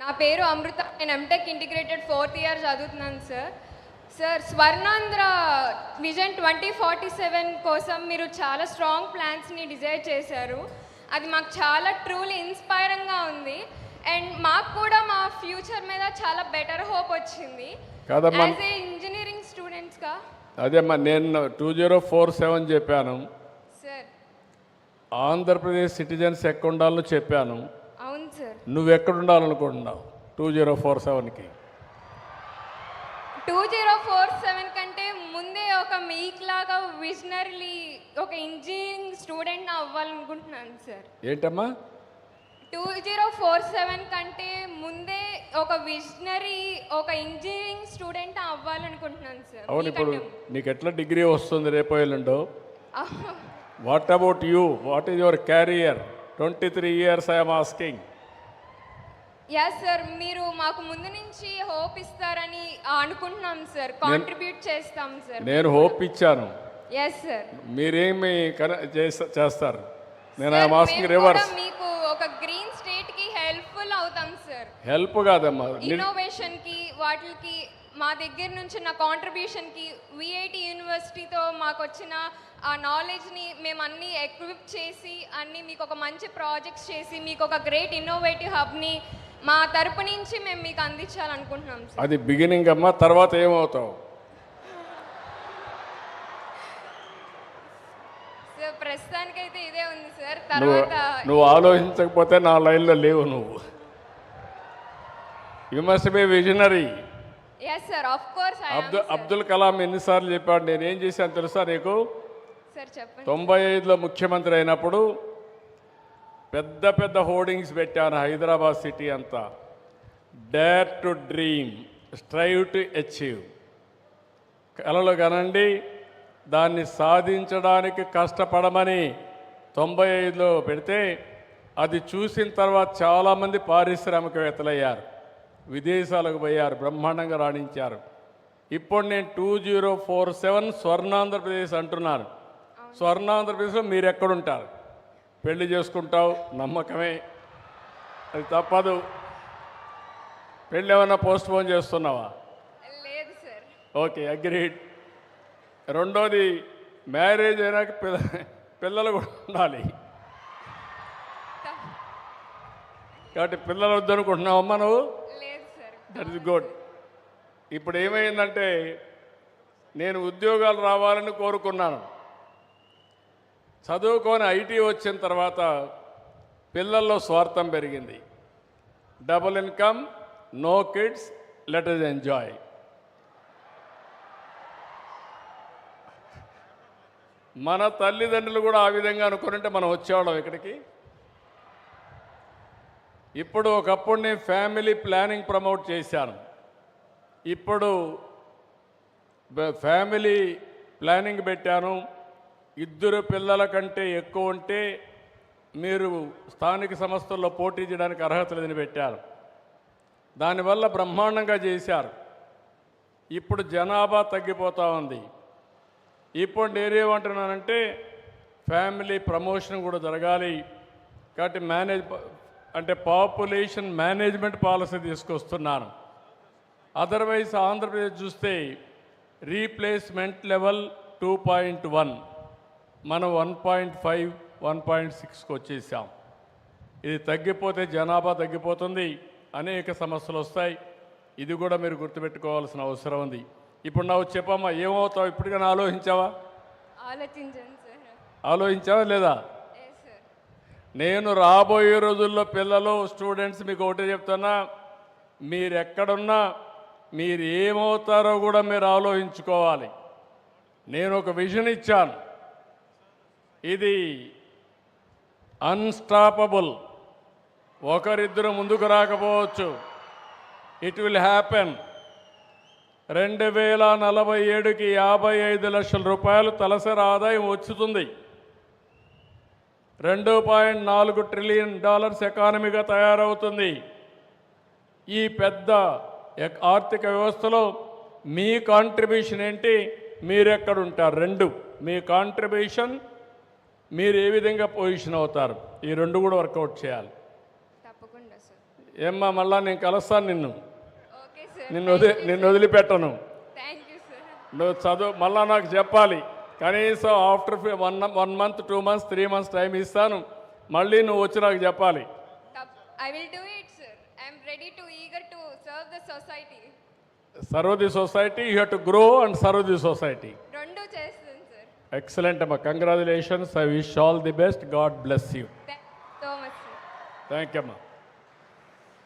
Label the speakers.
Speaker 1: నా పేరు అమృత. నేను ఎంటెక్ ఇంటిగ్రేటెడ్ ఫోర్త్ ఇయర్ చదువుతున్నాను sir sir Swarnandhra vision twenty forty seven కోసం మీరు చాలా స్ట్రాంగ్ ప్లాన్స్ని డిజైన్ చేశారు. అది మాకు చాలా ట్రూలీ ఇన్స్పైరింగ్గా ఉంది. అండ్ మాకు కూడా మా ఫ్యూచర్ మీద చాలా బెటర్ హోప్ వచ్చింది.
Speaker 2: కాదమ్మా.
Speaker 1: యాజ్ ఏ ఇంజనీరింగ్ స్టూడెంట్స్గా
Speaker 2: అదేమ్మా నేను టూ జీరో ఫోర్ సెవెన్ చెప్పాను.
Speaker 1: సార్
Speaker 2: ఆంధ్రప్రదేశ్ సిటిజన్స్ ఉండాలో చెప్పాను. నువ్వు ఎక్కడ ఉండాలనుకుంటున్నావు టూ జీరో ఫోర్ సెవెన్కి
Speaker 1: టూ జీరో ఫోర్ సెవెన్ కంటే ముందే ఒక మీక్ లాగా విజనరీ ఒక ఇంజనీరింగ్ స్టూడెంట్ అవ్వాలనుకుంటున్నాను సార్
Speaker 2: ఏంటమ్మా?
Speaker 1: టూ జీరో ఫోర్ సెవెన్ కంటే ముందే ఒక విజనరీ ఒక ఇంజనీరింగ్ స్టూడెంట్ అవ్వాలనుకుంటున్నాను సార్
Speaker 2: అవును ఇప్పుడు నీకు ఎట్లా డిగ్రీ వస్తుంది రేపు ఎల్లుండో? What about you what is your career twenty three years I'm asking
Speaker 1: ya sir మీరు మాకు ముందు నుంచి హోప్ ఇస్తారని అనుకుంటున్నాం సార్ కాంట్రిబ్యూట్ చేస్తాం సార్
Speaker 2: నేను హోప్ ఇచ్చాను.
Speaker 1: ఎస్ సార్
Speaker 2: మీరేమి చేస్తారు? నేను ఆస్కింగ్
Speaker 1: మేము
Speaker 2: రివర్స్
Speaker 1: మీకు ఒక గ్రీన్ స్టేట్కి హెల్ప్ఫుల్ అవుతాం సార్
Speaker 2: హెల్ప్ కాదమ్మా.
Speaker 1: ఇన్నోవేషన్కి వాటికి మా దగ్గర నుంచి నా కాంట్రిబ్యూషన్కి విఐటి యూనివర్సిటీతో మాకు వచ్చిన ఆ నాలెడ్జ్ని మేము అన్ని ఎక్విప్ చేసి అన్ని మీకు ఒక మంచి ప్రాజెక్ట్స్ చేసి మీకు ఒక గ్రేట్ ఇన్నోవేటివ్ హబ్ని మా తరపు నుంచి మేము మీకు అందించాలనుకుంటున్నాం సార్
Speaker 2: అది బిగినింగ్ అమ్మా తర్వాత ఏమవుతావు?
Speaker 1: సార్ ప్రస్తుతానికైతే ఇదే ఉంది సార్
Speaker 2: నువ్వు
Speaker 1: తర్వాత
Speaker 2: నువ్వు ఆలోచించకపోతే నా లైన్లో లేవు నువ్వు. You must be visionary
Speaker 1: yes sir of course
Speaker 2: Abdul Abdul Kalam ఎన్నిసార్లు చెప్పాడు నేను ఏం చేశాను తెలుసా నీకు?
Speaker 1: సార్ చెప్పండి.
Speaker 2: తొంభై ఐదులో ముఖ్యమంత్రి అయినప్పుడు పెద్ద పెద్ద హోర్డింగ్స్ పెట్టాను హైదరాబాద్ సిటీ అంతా. Dare to dream strive to achieve కలలు కనండి దాన్ని సాధించడానికి కష్టపడమని తొంభై ఐదులో పెడితే అది చూసిన తర్వాత చాలామంది పారిశ్రామికవేత్తలయ్యారు. విదేశాలకు పోయారు బ్రహ్మాండంగా రాణించారు. ఇప్పుడు నేను two zero four seven Swarnandhra Pradesh అంటున్నాను. స్వర్ణాంధ్రప్రదేశ్లో మీరు ఎక్కడుంటారు పెళ్ళి చేసుకుంటావు నమ్మకమే. అది తప్పదు. పెళ్ళి ఏమైనా పోస్ట్ పోన్ చేస్తున్నావా?
Speaker 1: లేదు సార్.
Speaker 2: Okay agreed. రెండోది మ్యారేజ్ అయినాక పిల్ల పిల్లలు కూడా ఉండాలి. కాబట్టి పిల్లలు వద్దనుకుంటున్నావమ్మా నువ్వు? దట్ ఇస్ గుడ్ ఇప్పుడు ఏమైందంటే నేను ఉద్యోగాలు రావాలని కోరుకున్నాను. చదువుకొని ఐటీ వచ్చిన తర్వాత పిల్లల్లో స్వార్థం పెరిగింది. Double income no kids let us enjoy. మన తల్లిదండ్రులు కూడా ఆ విధంగా అనుకుంటే మనం వచ్చేవాళ్ళం ఇక్కడికి. ఇప్పుడు ఒకప్పుడు నేను ఫ్యామిలీ ప్లానింగ్ ప్రమోట్ చేశాను. ఇప్పుడు ఫ్యామిలీ ప్లానింగ్ పెట్టాను. ఇద్దరు పిల్లల కంటే ఎక్కువ ఉంటే మీరు స్థానిక సంస్థల్లో పోటీ చేయడానికి అర్హత లేదని పెట్టారు. దానివల్ల బ్రహ్మాండంగా చేశారు. ఇప్పుడు జనాభా తగ్గిపోతూ ఉంది. ఇప్పుడు నేనేమంటున్నానంటే ఫ్యామిలీ ప్రమోషన్ కూడా జరగాలి. కాబట్టి మేనేజ్ అంటే పాపులేషన్ మేనేజ్మెంట్ పాలసీ తీసుకొస్తున్నాను. అదర్వైజ్ ఆంధ్రప్రదేశ్ చూస్తే replacement level two point one. మనం one point five one point సిక్స్కి వచ్చేసాం. ఇది తగ్గిపోతే జనాభా తగ్గిపోతుంది అనేక సమస్యలు వస్తాయి. ఇది కూడా మీరు గుర్తుపెట్టుకోవాల్సిన అవసరం ఉంది. ఇప్పుడు నాకు చెప్పమ్మా ఏమవుతావు? ఇప్పటికైనా ఆలోచించావా? ఆలోచించావా లేదా? నేను రాబోయే రోజుల్లో పిల్లలు స్టూడెంట్స్ మీకు ఒకటే చెప్తున్నా మీరు ఎక్కడున్నా మీరు ఏమవుతారో కూడా మీరు ఆలోచించుకోవాలి. నేను ఒక విజన్ ఇచ్చాను. ఇది అన్స్టాపబుల్ ఒకరిద్దరు ముందుకు రాకపోవచ్చు. ఇట్ విల్ హ్యాపెన్ రెండు వేల నలభై ఏడుకి యాభై ఐదు లక్షల రూపాయలు తలసరి ఆదాయం వచ్చుతుంది. రెండు పాయింట్ నాలుగు ట్రిలియన్ డాలర్స్ ఎకానమీగా తయారవుతుంది. ఈ పెద్ద ఎక్- ఆర్థిక వ్యవస్థలో మీ కాంట్రిబ్యూషన్ ఏంటి? మీరెక్కడుంటారు? రెండు. మీ కాంట్రిబ్యూషన్ మీరు ఏ విధంగా పొజిషన్ అవుతారు? ఈ రెండు కూడా వర్కౌట్ చేయాలి.
Speaker 1: తప్పకుండా సార్.
Speaker 2: ఏమ్మా మళ్ళా నేను కలుస్తాను నిన్ను.
Speaker 1: Okay sir.
Speaker 2: నిన్ను వదిలి నిన్ను వదిలిపెట్టను.
Speaker 1: Thank you sir.
Speaker 2: నువ్వు చదువు మళ్ళా నాకు చెప్పాలి. కనీసం after one one month two months three months time ఇస్తాను. మళ్ళీ నువ్వు వచ్చి నాకు చెప్పాలి.
Speaker 1: I will do it sir I'm ready to eager to serve the society
Speaker 2: serve the society you have to grow and serve the society. Excellent అమ్మా congratulations I wish all the best God bless you thank you అమ్మా